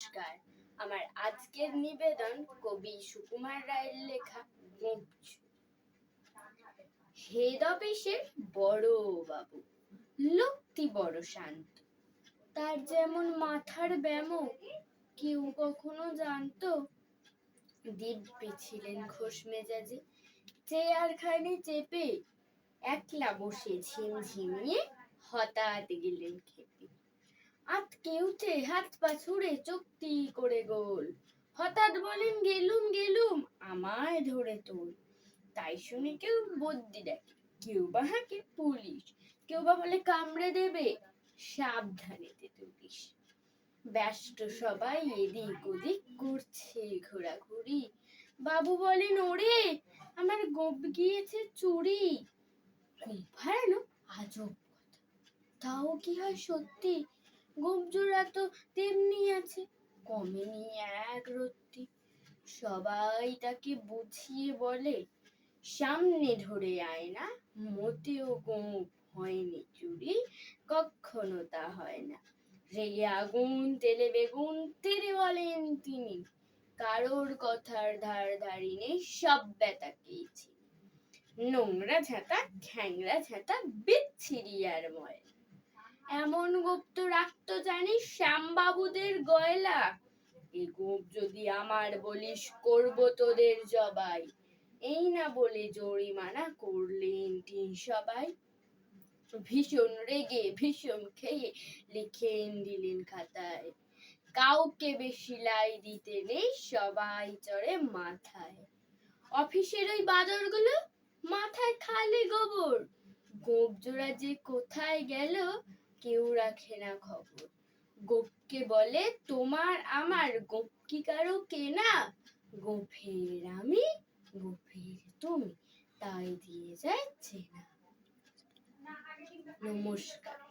নমস্কার। আমার আজকের নিবেদন কবি সুকুমার রায়ের লেখা হেড বড় বাবু, লোকটি বড় শান্ত। তার যেমন মাথার ব্যামো কেউ কখনো জানতো। দিব্যি ছিলেন ঘোষ মেজাজে, চেয়ারখানে চেপে একলা বসে ঝিমঝিমিয়ে হঠাৎ গেলেন খেপে। আটকে উঠে হাত পা ছুড়ে চুক্তি করে গোল। হঠাৎ বলেন, গেলুম গেলুম, আমায় ধরে তোল। তাই শুনে কেউ বদ্যি ডাকে কেউ বা হাঁকে পুলিশ, কেউ বা বলে, কামড়ে দেবে। সাবধানে তুলিস ব্যস্ত সবাই এদিক ওদিক করছে ঘোরাঘুরি। বাবু বলেন, ওরে, আমার গোপ গিয়েছে চুরি। কুম্ভারানো আজব কথা। তাও কি হয় সত্যি? গোপজোড়া তো তেমনি আছে। কমেনি এক রত্তি। সবাই তাকে বুঝিয়ে বলে, সামনে ধরে আয় না, মোটেও গোপ হয়নি চুরি, কখনো তা হয় না। রেগে আগুন, তেলে বেগুন, তেরে বলেন তিনি, কারোর কথার ধার ধারি নেই, সব চিনি নোংরা ঝাঁটা খ্যাংরা ঝাঁটা বিচ্ছিরি আর ময়। এমন গুপ্ত রাখতো জানিস শ্যামবাবুদের গয়লা? এ গোপ যদি আমার বলিস, করব তোদের জবাই। এই না বলে জরিমানা করলেন তিন সবাই। ভীষণ রেগে, ভীষণ খেয়ে লিখেন দিলেন খাতায়। কাউকে বেশি লাই দিতে নেই, সবাই চড়ে মাথায়। অফিসের ওই বাদরগুলো মাথায় খালি গোবর। গোপ জোড়া যে কোথায় গেল কেউ রাখে না খবর। গোপকে বলে, তোমার আমার গোপ কি কারও কেনা। গোফের আমি গোফের তুমি। তাই দিয়ে যায় চেনা। নমস্কার।